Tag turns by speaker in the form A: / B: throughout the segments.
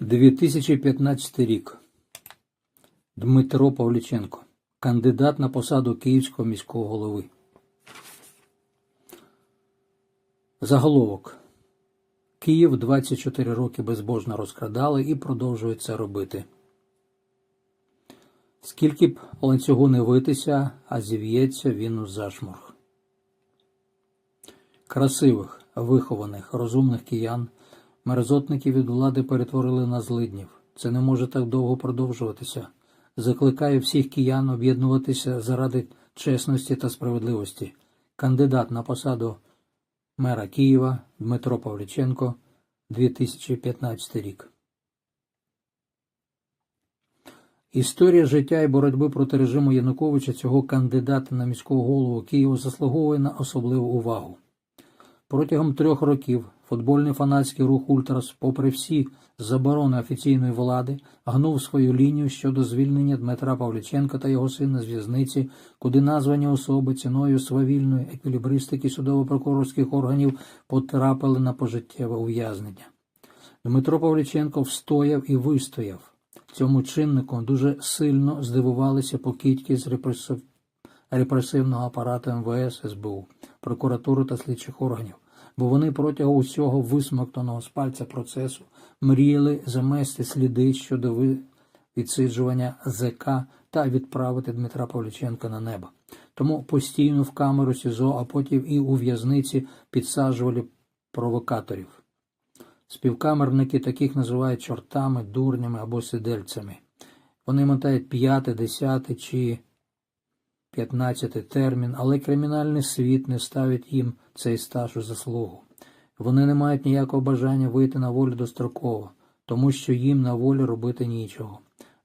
A: 2015 рік. Дмитро Павліченко, кандидат на посаду Київського міського голови. Заголовок. Київ 24 роки безбожно розкрадали і продовжують це робити. Скільки б ланцюгу не витися, а зів'ється він у зашморг. Красивих, вихованих, розумних киян мерзотників від влади перетворили на злиднів. Це не може так довго продовжуватися. Закликаю всіх киян об'єднуватися заради чесності та справедливості. Кандидат на посаду мера Києва Дмитро Павліченко, 2015 рік. Історія життя і боротьби проти режиму Януковича цього кандидата на міського голову Києва заслуговує на особливу увагу. Протягом трьох років футбольний фанатський рух Ультрас, попри всі заборони офіційної влади, гнув свою лінію щодо звільнення Дмитра Павліченка та його сина з в'язниці, куди названі особи ціною свавільної еквілібристики судово-прокурорських органів потрапили на пожиттєве ув'язнення. Дмитро Павліченко встояв і вистояв. Цьому чиннику дуже сильно здивувалися покидьки з репресив... репресивного апарату МВС, СБУ, прокуратури та слідчих органів, бо вони протягом усього висмоктаного з пальця процесу мріяли замести сліди щодо відсиджування ЗК та відправити Дмитра Павліченка на небо. Тому постійно в камеру СІЗО, а потім і у в'язниці підсаджували провокаторів. Співкамерники таких називають чортами, дурнями або сидельцями. Вони мотають п'ятий, десятий чи п'ятнадцятий термін, але кримінальний світ не ставить їм цей стаж у заслугу. Вони не мають ніякого бажання вийти на волю достроково, тому що їм на волі робити нічого.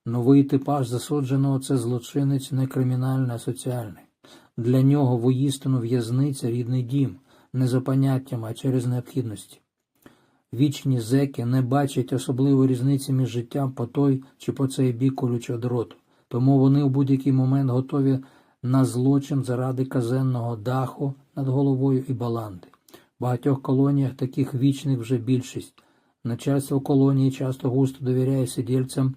A: Новий типаж засудженого це злочинець не кримінальний, а соціальний. Для нього воїстину в'язниця рідний дім, не за поняттями, а через необхідності. Вічні зеки не бачать особливої різниці між життям по той чи по цей бік колючого дроту, тому вони в будь-який момент готові на злочин заради казенного даху над головою і баланди. В багатьох колоніях таких вічних вже більшість. Начальство колонії часто густо довіряє сидільцям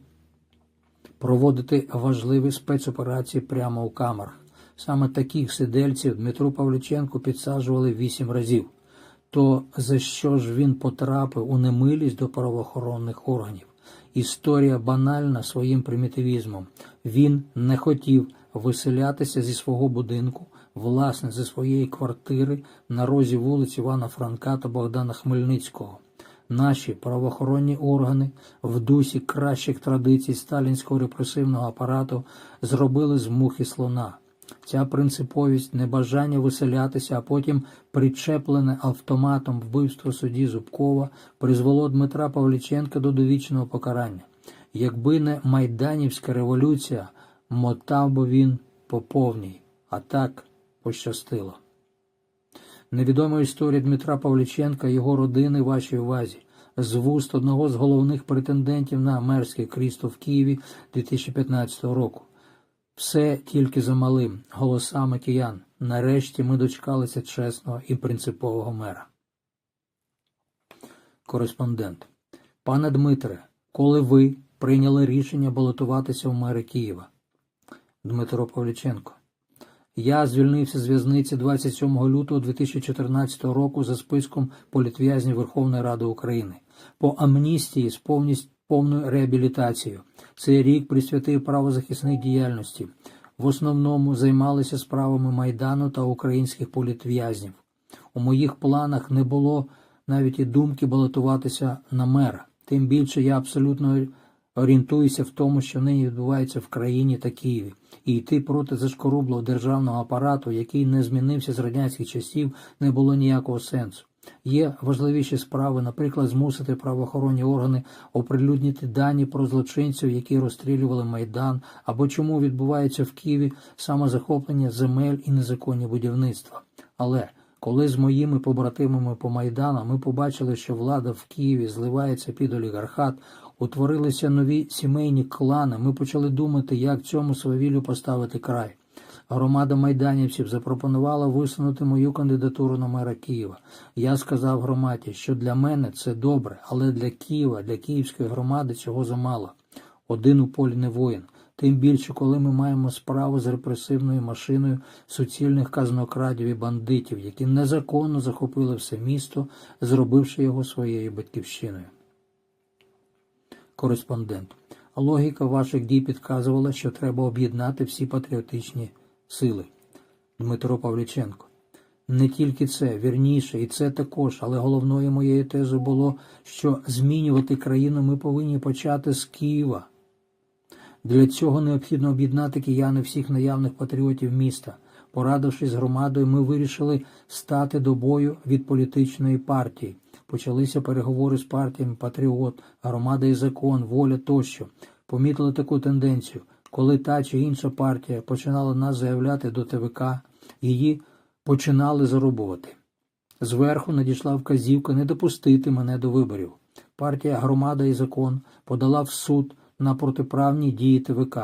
A: проводити важливі спецоперації прямо у камерах. Саме таких сидельців Дмитру Павліченку підсаджували вісім разів. То за що ж він потрапив у немилість до правоохоронних органів? Історія банальна своїм примітивізмом. Він не хотів виселятися зі свого будинку, власне, зі своєї квартири на розі вулиць Івана Франка та Богдана Хмельницького. Наші правоохоронні органи в дусі кращих традицій сталінського репресивного апарату зробили з мухи слона. Ця принциповість, небажання виселятися, а потім причеплене автоматом вбивство судді Зубкова призвело Дмитра Павліченка до довічного покарання. Якби не Майданівська революція, мотав би він по повній, а так пощастило. Невідома історія Дмитра Павліченка і його родини вашій увазі. З вуст одного з головних претендентів на мерське крісло в Києві 2015 року. Все тільки за малим голосами киян. Нарешті ми дочекалися чесного і принципового мера. Кореспондент. Пане Дмитре, коли ви прийняли рішення балотуватися в мери Києва? Дмитро Павліченко. Я звільнився з в'язниці 27 лютого 2014 року за списком політв'язнів Верховної Ради України по амністії з повністю повною реабілітацією. Цей рік присвятив правозахисній діяльності. В основному займалися справами Майдану та українських політв'язнів. У моїх планах не було навіть і думки балотуватися на мера. Тим більше я абсолютно орієнтуюся в тому, що нині відбувається в країні та Києві, і йти проти зашкорублого державного апарату, який не змінився з радянських часів, не було ніякого сенсу. Є важливіші справи, наприклад, змусити правоохоронні органи оприлюднити дані про злочинців, які розстрілювали майдан, або чому відбувається в Києві самозахоплення земель і незаконні будівництва. Але коли з моїми побратимами по майдану ми побачили, що влада в Києві зливається під олігархат, утворилися нові сімейні клани, ми почали думати, як цьому свавіллю поставити край. Громада майданівців запропонувала висунути мою кандидатуру на мера Києва. Я сказав громаді, що для мене це добре, але для Києва, для київської громади цього замало. Один у полі не воїн. Тим більше, коли ми маємо справу з репресивною машиною суцільних казнокрадів і бандитів, які незаконно захопили все місто, зробивши його своєю батьківщиною. Кореспондент. Логіка ваших дій підказувала, що треба об'єднати всі патріотичні сили. Дмитро Павліченко. Не тільки це, вірніше, і це також, але головною моєю тезою було, що змінювати країну ми повинні почати з Києва. Для цього необхідно об'єднати кияни всіх наявних патріотів міста. Порадившись з громадою, ми вирішили стати до бою від політичної партії. Почалися переговори з партіями Патріот, громада і закон, воля тощо. Помітили таку тенденцію. Коли та чи інша партія починала нас заявляти до ТВК, її починали зарубувати. Зверху надійшла вказівка не допустити мене до виборів. Партія Громада і закон подала в суд на протиправні дії ТВК.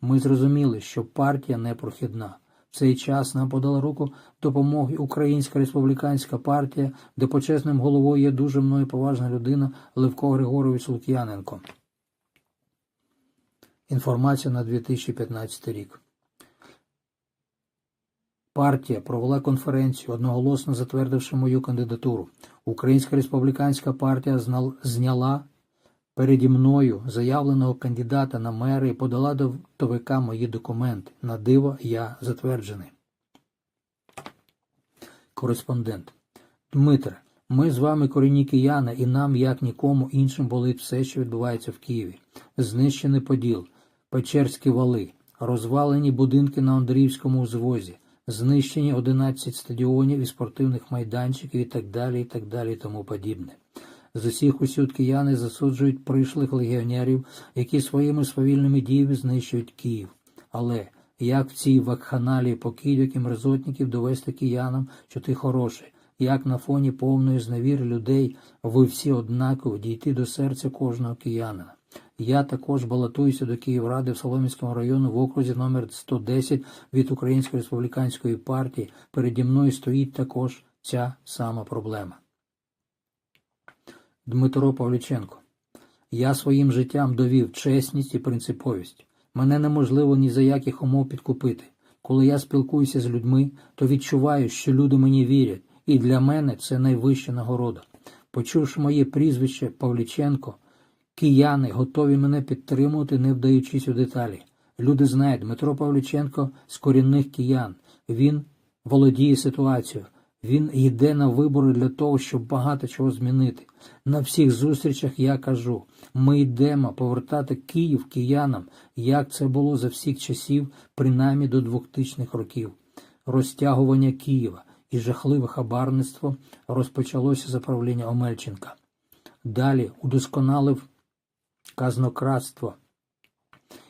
A: Ми зрозуміли, що партія непрохідна. В цей час нам подала руку допомоги Українська республіканська партія, де почесним головою є дуже мною поважна людина Левко Григорович Лук'яненко. Інформація на 2015 рік. Партія провела конференцію, одноголосно затвердивши мою кандидатуру. Українська республіканська партія зняла переді мною заявленого кандидата на мери і подала до ТВК мої документи. На диво я затверджений. Кореспондент. Дмитре, ми з вами корінні кияни, і нам, як нікому іншим, болить все, що відбувається в Києві. Знищений Поділ, Печерські вали, розвалені будинки на Андріївському узвозі, знищені 11 стадіонів і спортивних майданчиків і так далі, і так далі, і тому подібне. З усіх усюд кияни засуджують прийшлих легіонерів, які своїми свавільними діями знищують Київ. Але як в цій вакханалії покидьок і мерзотників довести киянам, що ти хороший, як на фоні повної зневіри людей ви всі однаково дійти до серця кожного киянина. Я також балотуюся до Київради в Солом'янському районі в окрузі номер 110 від Української республіканської партії. Переді мною стоїть також ця сама проблема. Дмитро Павліченко. Я своїм життям довів чесність і принциповість. Мене неможливо ні за яких умов підкупити. Коли я спілкуюся з людьми, то відчуваю, що люди мені вірять, і для мене це найвища нагорода. Почувши моє прізвище Павліченко, кияни готові мене підтримувати, не вдаючись у деталі. Люди знають, Дмитро Павліченко з корінних киян. Він володіє ситуацією. Він йде на вибори для того, щоб багато чого змінити. На всіх зустрічах я кажу: ми йдемо повертати Київ киянам, як це було за всіх часів, принаймні до 2000-х років. Розтягування Києва і жахливе хабарництво розпочалося за правління Омельченка. Далі удосконалив казнократство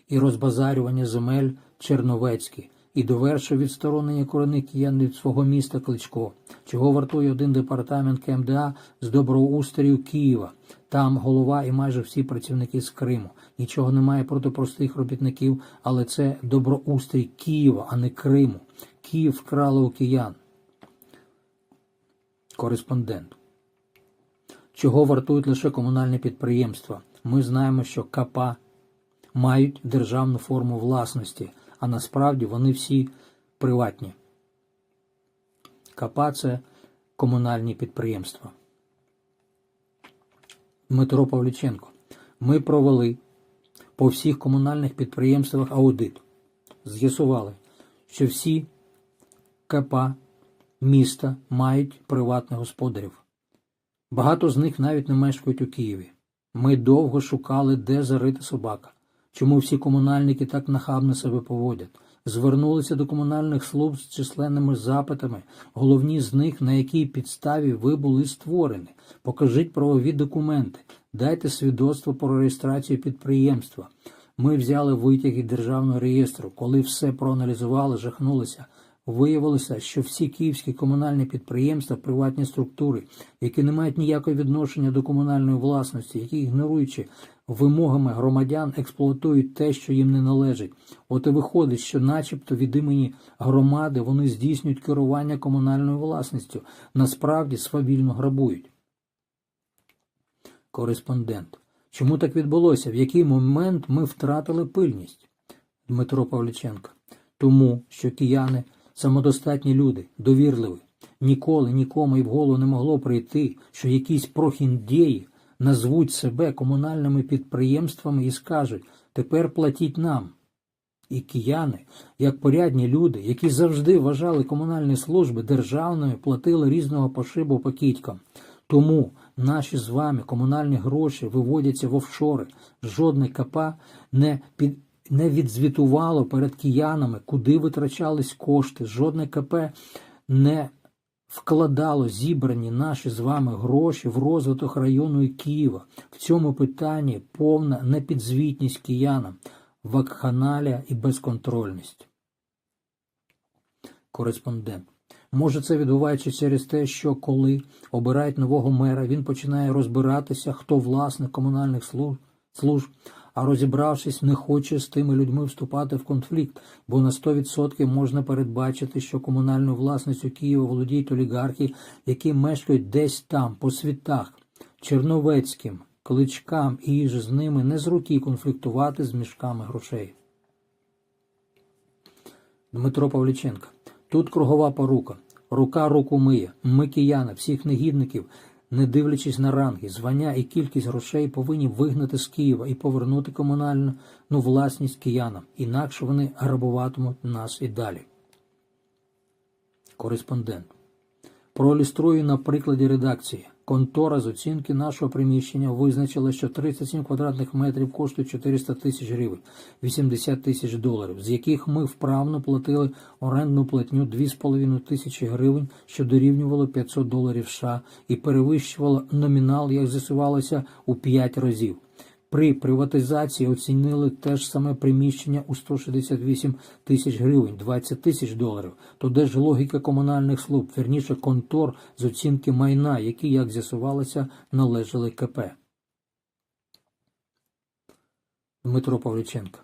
A: і розбазарювання земель Черновецький і довершив відсторонення корінних від свого міста Кличко, чого вартує один департамент КМДА з доброустрою Києва. Там голова і майже всі працівники з Криму. Нічого немає проти простих робітників, але це доброустрій Києва, а не Криму. Київ вкрали у киян. Кореспондент. Чого вартують лише комунальні підприємства? Ми знаємо, що КП мають державну форму власності, а насправді вони всі приватні. КП – це комунальні підприємства. Дмитро Павліченко. Ми провели по всіх комунальних підприємствах аудит. З'ясували, що всі КП міста мають приватних господарів. Багато з них навіть не мешкають у Києві. Ми довго шукали, де зарити собака. Чому всі комунальники так нахабно себе поводять? Звернулися до комунальних служб з численними запитами, головні з них, на якій підставі ви були створені. Покажіть правові документи, дайте свідоцтво про реєстрацію підприємства. Ми взяли витяги державного реєстру. Коли все проаналізували, жахнулися. Виявилося, що всі київські комунальні підприємства, приватні структури, які не мають ніякого відношення до комунальної власності, які ігноруючи вимогами громадян, експлуатують те, що їм не належить. От і виходить, що, начебто, від імені громади вони здійснюють керування комунальною власністю, насправді свавільно грабують. Кореспондент. Чому так відбулося? В який момент ми втратили пильність? Дмитро Павліченко. Тому, що кияни самодостатні люди, довірливі. Ніколи нікому і в голову не могло прийти, що якісь прохіндєї назвуть себе комунальними підприємствами і скажуть тепер платіть нам. І кияни, як порядні люди, які завжди вважали комунальні служби державною, платили різного пошибу пакітькам. Тому наші з вами комунальні гроші виводяться в офшори. Жодне КП не під не відзвітувало перед киянами, куди витрачались кошти. Жодне КП не вкладало зібрані наші з вами гроші в розвиток району і Києва. В цьому питанні повна непідзвітність киянам, вакханалія і безконтрольність. Кореспондент. Може, це відбувається через те, що коли обирають нового мера, він починає розбиратися, хто власник комунальних служб, а розібравшись, не хоче з тими людьми вступати в конфлікт, бо на 100% можна передбачити, що комунальною власністю Києва володіють олігархи, які мешкають десь там, по світах, Черновецьким, кличкам і їж з ними не з руки конфліктувати з мішками грошей. Дмитро Павліченко. Тут кругова порука. Рука руку миє. Ми кияни, всіх негідників, не дивлячись на ранги, звання і кількість грошей, повинні вигнати з Києва і повернути комунальну ну, власність киянам, інакше вони грабуватимуть нас і далі. Кореспондент. Проілюструю на прикладі редакції. Контора з оцінки нашого приміщення визначила, що 37 квадратних метрів коштує 400 тисяч гривень, 80 тисяч доларів, з яких ми вправно платили орендну платню 2,5 тисячі гривень, що дорівнювало 500 доларів США і перевищувало номінал, як з'ясувалося, у 5 разів. При приватизації оцінили те ж саме приміщення у 168 тисяч гривень, 20 тисяч доларів. То де ж логіка комунальних служб, вірніше контор з оцінки майна, які, як з'ясувалося, належали КП. Дмитро Павліченко.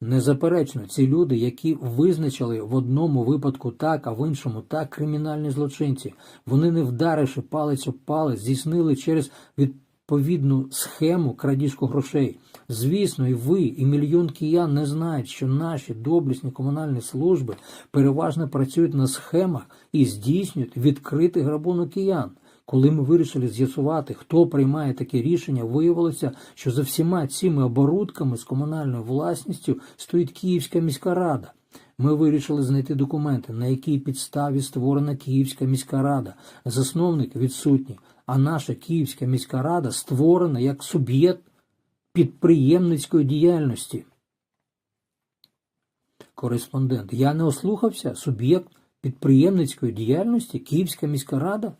A: Незаперечно, ці люди, які визначили в одному випадку так, а в іншому так кримінальні злочинці, вони не вдаривши палець об палець, здійснили через від відповідну схему крадіжку грошей. Звісно, і ви, і мільйон киян не знають, що наші доблісні комунальні служби переважно працюють на схемах і здійснюють відкритий грабунок киян. Коли ми вирішили з'ясувати, хто приймає таке рішення, виявилося, що за всіма цими оборудками з комунальною власністю стоїть Київська міська рада. Ми вирішили знайти документи, на якій підставі створена Київська міська рада. Засновник відсутній а наша Київська міська рада створена як суб'єкт підприємницької діяльності. Кореспондент. Я не ослухався суб'єкт підприємницької діяльності Київська міська рада?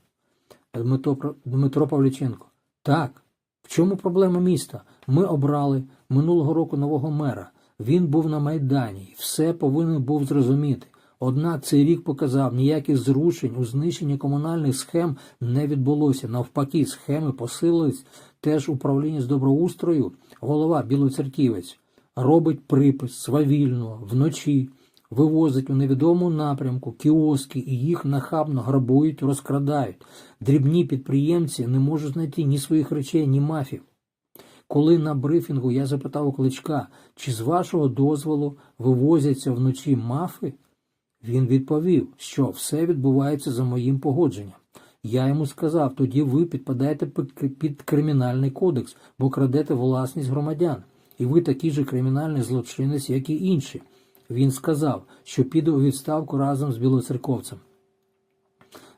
A: Дмитро, Дмитро Павліченко. Так. В чому проблема міста? Ми обрали минулого року нового мера. Він був на Майдані, все повинен був зрозуміти. Однак цей рік показав, ніяких зрушень у знищенні комунальних схем не відбулося. Навпаки, схеми посилились теж управління з доброустрою, голова Білоцерківець, робить припис свавільно, вночі, вивозить у невідомому напрямку кіоски і їх нахабно грабують, розкрадають. Дрібні підприємці не можуть знайти ні своїх речей, ні мафів. Коли на брифінгу я запитав у кличка, чи з вашого дозволу вивозяться вночі мафи, він відповів, що все відбувається за моїм погодженням. Я йому сказав, тоді ви підпадаєте під кримінальний кодекс, бо крадете власність громадян, і ви такий же кримінальний злочинець, як і інші. Він сказав, що піде у відставку разом з білоцерковцем.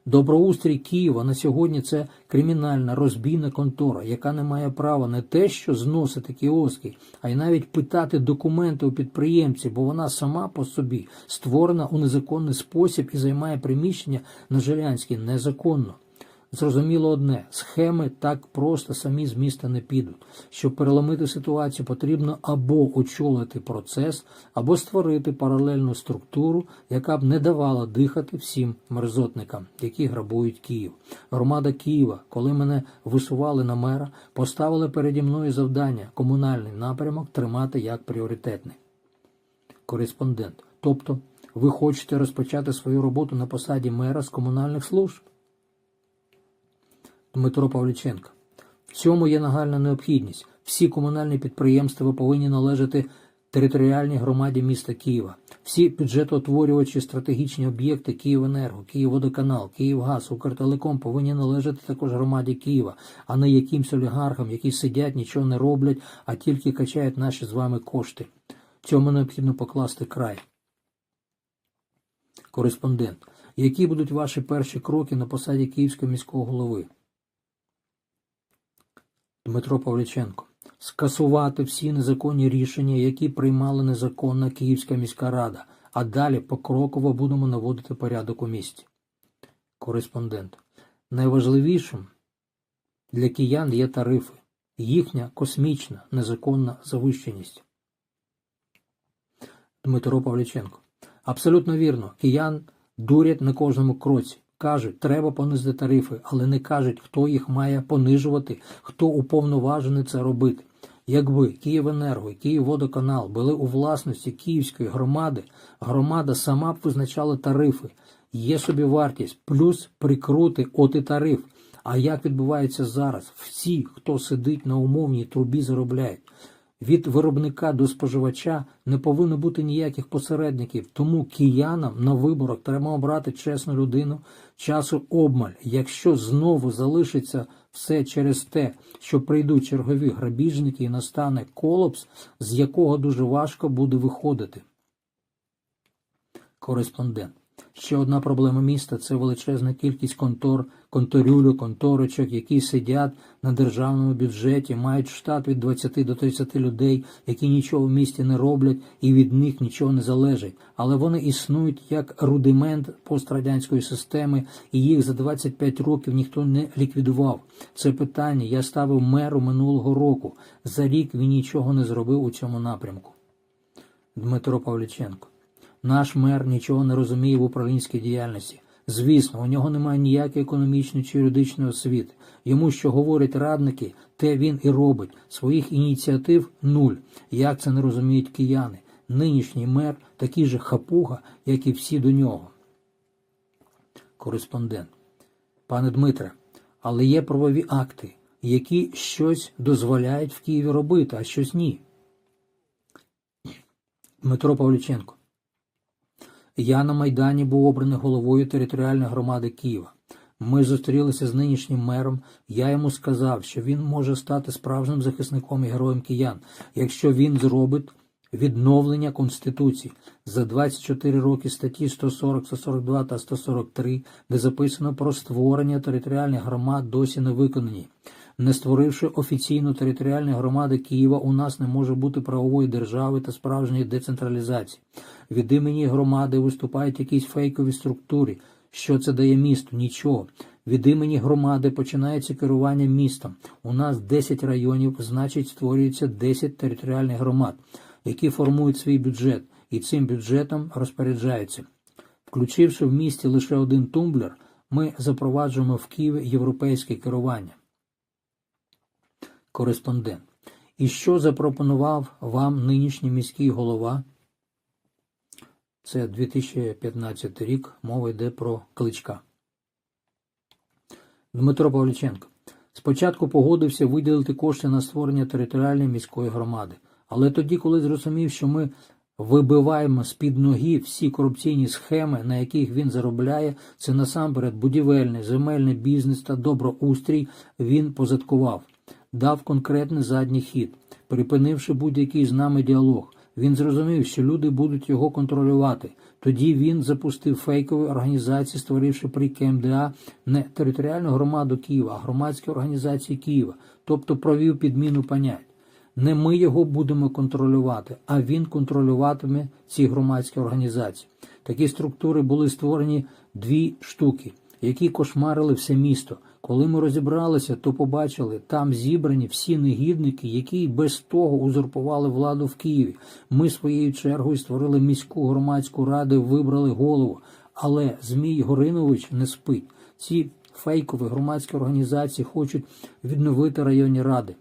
A: Доброустрій Києва на сьогодні це кримінальна розбійна контора, яка не має права не те, що зносити кіоски, а й навіть питати документи у підприємців, бо вона сама по собі створена у незаконний спосіб і займає приміщення на Жилянській незаконно. Зрозуміло одне, схеми так просто самі з міста не підуть. Щоб переломити ситуацію, потрібно або очолити процес, або створити паралельну структуру, яка б не давала дихати всім мерзотникам, які грабують Київ. Громада Києва, коли мене висували на мера, поставили переді мною завдання комунальний напрямок тримати як пріоритетний. Кореспондент. Тобто, ви хочете розпочати свою роботу на посаді мера з комунальних служб? Дмитро Павліченко. В цьому є нагальна необхідність. Всі комунальні підприємства повинні належати територіальній громаді міста Києва. Всі бюджетоутворювачі стратегічні об'єкти Київенерго, Київводоканал, Київгаз, Укртелеком повинні належати також громаді Києва, а не якимсь олігархам, які сидять, нічого не роблять, а тільки качають наші з вами кошти. Цьому необхідно покласти край. Кореспондент. Які будуть ваші перші кроки на посаді Київського міського голови? Дмитро Павліченко. Скасувати всі незаконні рішення, які приймала незаконна Київська міська рада, а далі покроково будемо наводити порядок у місті. Кореспондент. Найважливішим для киян є тарифи, їхня космічна незаконна завищеність. Дмитро Павліченко. Абсолютно вірно. Киян дурять на кожному кроці. Кажуть, треба понизити тарифи, але не кажуть, хто їх має понижувати, хто уповноважений це робити. Якби Київенерго і Київводоканал були у власності Київської громади, громада сама б визначала тарифи. Є собі вартість, плюс прикрути от і тариф. А як відбувається зараз? Всі, хто сидить на умовній трубі, заробляють. Від виробника до споживача не повинно бути ніяких посередників, тому киянам на виборах треба обрати чесну людину, часу обмаль. Якщо знову залишиться все через те, що прийдуть чергові грабіжники і настане колапс, з якого дуже важко буде виходити. Кореспондент. Ще одна проблема міста це величезна кількість контор, конторюлю, конторочок, які сидять на державному бюджеті, мають штат від 20 до 30 людей, які нічого в місті не роблять і від них нічого не залежить. Але вони існують як рудимент пострадянської системи, і їх за 25 років ніхто не ліквідував. Це питання я ставив меру минулого року. За рік він нічого не зробив у цьому напрямку. Дмитро Павліченко. Наш мер нічого не розуміє в управлінській діяльності. Звісно, у нього немає ніякої економічної чи юридичної освіти. Йому, що говорять радники, те він і робить. Своїх ініціатив нуль. Як це не розуміють кияни? Нинішній мер такий же хапуга, як і всі до нього. Кореспондент. Пане Дмитре, але є правові акти, які щось дозволяють в Києві робити, а щось ні. Дмитро Павліченко. Я на Майдані був обраний головою територіальної громади Києва. Ми зустрілися з нинішнім мером. Я йому сказав, що він може стати справжнім захисником і героєм киян, якщо він зробить відновлення Конституції за 24 роки статті 140, 142 та 143, де записано про створення територіальних громад, досі не виконані. Не створивши офіційну територіальну громади Києва, у нас не може бути правової держави та справжньої децентралізації. Від імені громади виступають якісь фейкові структури. Що це дає місту? Нічого. Від імені громади починається керування містом. У нас 10 районів, значить, створюється 10 територіальних громад, які формують свій бюджет, і цим бюджетом розпоряджаються. Включивши в місті лише один тумблер, ми запроваджуємо в Києві європейське керування. Кореспондент. І що запропонував вам нинішній міський голова? Це 2015 рік, мова йде про кличка. Дмитро Павліченко. Спочатку погодився виділити кошти на створення територіальної міської громади. Але тоді, коли зрозумів, що ми вибиваємо з-під ноги всі корупційні схеми, на яких він заробляє, це насамперед будівельний, земельний бізнес та доброустрій, він позадкував, дав конкретний задній хід, припинивши будь-який з нами діалог. Він зрозумів, що люди будуть його контролювати. Тоді він запустив фейкові організації, створивши при КМДА не територіальну громаду Києва, а громадські організації Києва, тобто провів підміну понять. Не ми його будемо контролювати, а він контролюватиме ці громадські організації. Такі структури були створені дві штуки, які кошмарили все місто. Коли ми розібралися, то побачили, там зібрані всі негідники, які без того узурпували владу в Києві. Ми своєю чергою створили міську громадську раду, вибрали голову. Але Змій Горинович не спить. Ці фейкові громадські організації хочуть відновити районні ради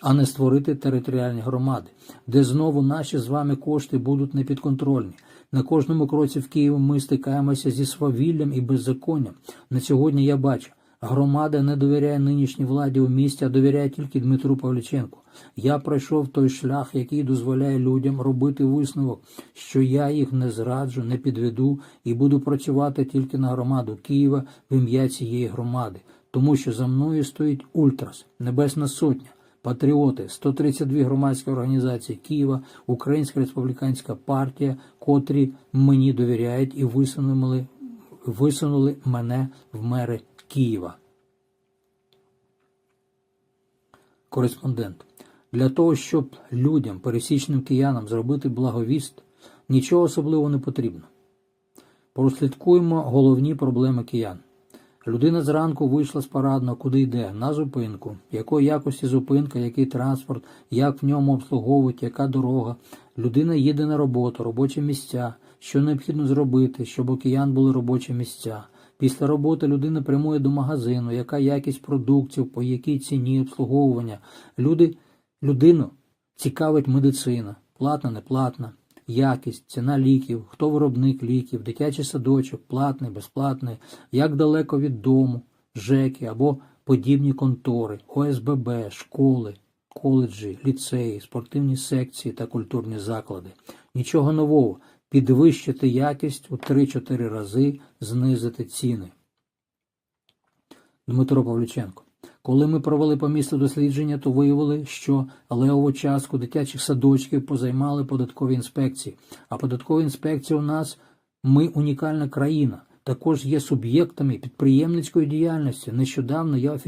A: а не створити територіальні громади, де знову наші з вами кошти будуть непідконтрольні. На кожному кроці в Києві ми стикаємося зі свавіллям і беззаконням. На сьогодні я бачу, громада не довіряє нинішній владі у місті, а довіряє тільки Дмитру Павліченку. Я пройшов той шлях, який дозволяє людям робити висновок, що я їх не зраджу, не підведу і буду працювати тільки на громаду Києва в ім'я цієї громади, тому що за мною стоїть Ультрас, Небесна Сотня. Патріоти, 132 громадські організації Києва, Українська республіканська партія, котрі мені довіряють і висунули, висунули мене в мери Києва. Кореспондент. Для того, щоб людям, пересічним киянам, зробити благовіст, нічого особливого не потрібно. Прослідкуємо головні проблеми киян. Людина зранку вийшла з парадного, куди йде, на зупинку, якої якості зупинка, який транспорт, як в ньому обслуговують, яка дорога. Людина їде на роботу, робочі місця, що необхідно зробити, щоб у киян були робочі місця. Після роботи людина прямує до магазину, яка якість продуктів, по якій ціні обслуговування. Люди, Людину цікавить медицина, платна, не платна якість, ціна ліків, хто виробник ліків, дитячий садочок, платний, безплатний, як далеко від дому, ЖЕКи або подібні контори, ОСББ, школи, коледжі, ліцеї, спортивні секції та культурні заклади. Нічого нового. Підвищити якість у 3-4 рази, знизити ціни. Дмитро Павліченко коли ми провели по місту дослідження, то виявили, що левову частку дитячих садочків позаймали податкові інспекції. А податкова інспекція у нас ми унікальна країна також є суб'єктами підприємницької діяльності. Нещодавно я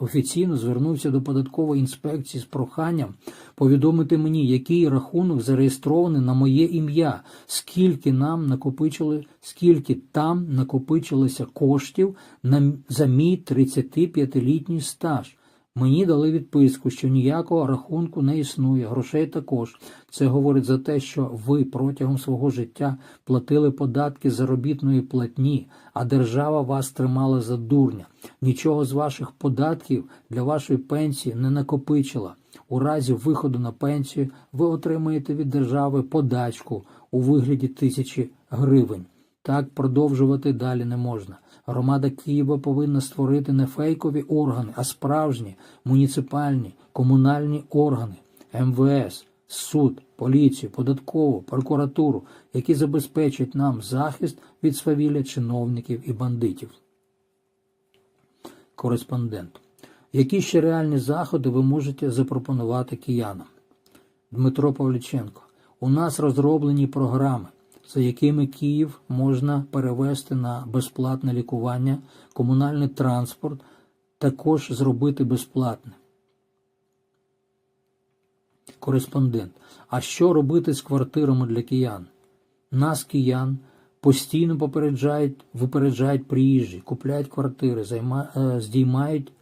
A: офіційно звернувся до податкової інспекції з проханням повідомити мені, який рахунок зареєстрований на моє ім'я, скільки нам накопичили, скільки там накопичилося коштів на за мій 35-літній стаж. Мені дали відписку, що ніякого рахунку не існує, грошей також. Це говорить за те, що ви протягом свого життя платили податки заробітної платні, а держава вас тримала за дурня. Нічого з ваших податків для вашої пенсії не накопичила. У разі виходу на пенсію ви отримаєте від держави подачку у вигляді тисячі гривень. Так продовжувати далі не можна. Громада Києва повинна створити не фейкові органи, а справжні муніципальні, комунальні органи, МВС, суд, поліцію, податкову, прокуратуру, які забезпечать нам захист від свавілля чиновників і бандитів. Кореспондент. Які ще реальні заходи ви можете запропонувати киянам? Дмитро Павліченко. У нас розроблені програми за якими Київ можна перевести на безплатне лікування, комунальний транспорт, також зробити безплатне. Кореспондент. А що робити з квартирами для киян? Нас, киян, постійно попереджають, випереджають приїжджі, купляють квартири, займа, е, здіймають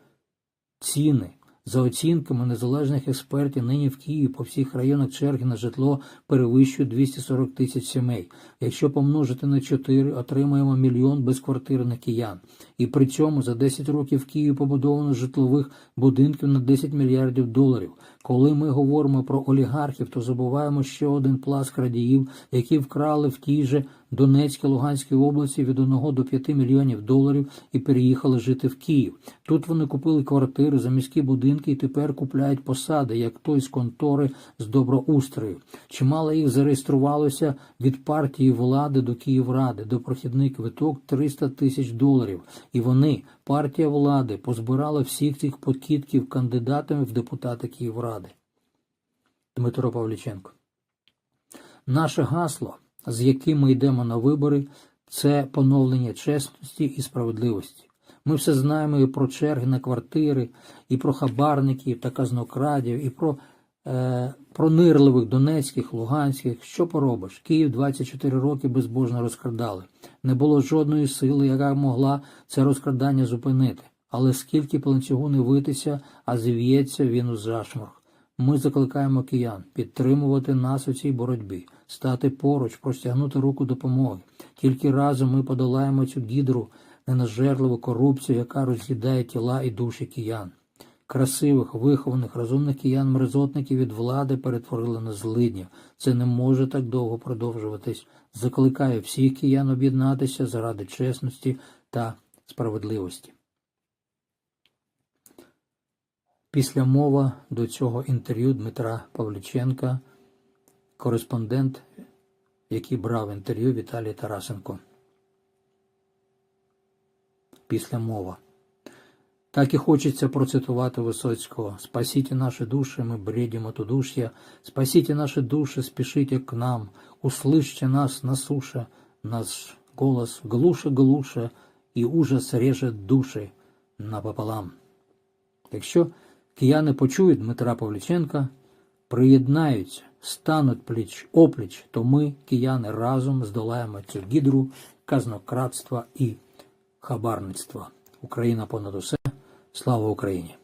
A: ціни. За оцінками незалежних експертів, нині в Києві по всіх районах черги на житло перевищують 240 тисяч сімей. Якщо помножити на 4, отримаємо мільйон безквартирних киян. І при цьому за 10 років в Києві побудовано житлових будинків на 10 мільярдів доларів. Коли ми говоримо про олігархів, то забуваємо ще один пласт крадіїв, які вкрали в тій же Донецькій, Луганській області від 1 до 5 мільйонів доларів і переїхали жити в Київ. Тут вони купили квартири за міські будинки і тепер купляють посади, як той з контори з доброустрою. Чимало їх зареєструвалося від партії влади до Київради, до прохідний квиток 300 тисяч доларів. І вони, партія влади, позбирала всіх цих подкидків кандидатами в депутати Київради. Дмитро Павліченко. Наше гасло з яким ми йдемо на вибори, це поновлення чесності і справедливості. Ми все знаємо і про черги на квартири, і про хабарників та казнокрадів, і про пронирливих донецьких, луганських. Що поробиш? Київ 24 роки безбожно розкрадали. Не було жодної сили, яка могла це розкрадання зупинити. Але скільки б ланцюгу не витися, а зів'ється він у зашморг. Ми закликаємо киян підтримувати нас у цій боротьбі, стати поруч, простягнути руку допомоги. Тільки разом ми подолаємо цю гідру, ненажерливу корупцію, яка роз'їдає тіла і душі киян. Красивих, вихованих, розумних киян мерзотників від влади перетворили на злиднів. Це не може так довго продовжуватись. Закликаю всіх киян об'єднатися заради чесності та справедливості. Після мова до цього інтерв'ю Дмитра Павліченка, кореспондент, який брав інтерв'ю Віталій Тарасенко. Після мова. Так и хочется процитувати Высоцкого. «Спасите наши души, мы бредим от удушья. Спасите наши души, спешите к нам. Услышьте нас на суше. Наш голос глуше-глуше, і ужас режет душі напополам». Якщо кияни почують Дмитра Павліченка, приєднаються, стануть пліч опліч, то ми, кияни, разом здолаємо цю гідру казнократства і хабарництва. Україна понад усе. Слава Україні!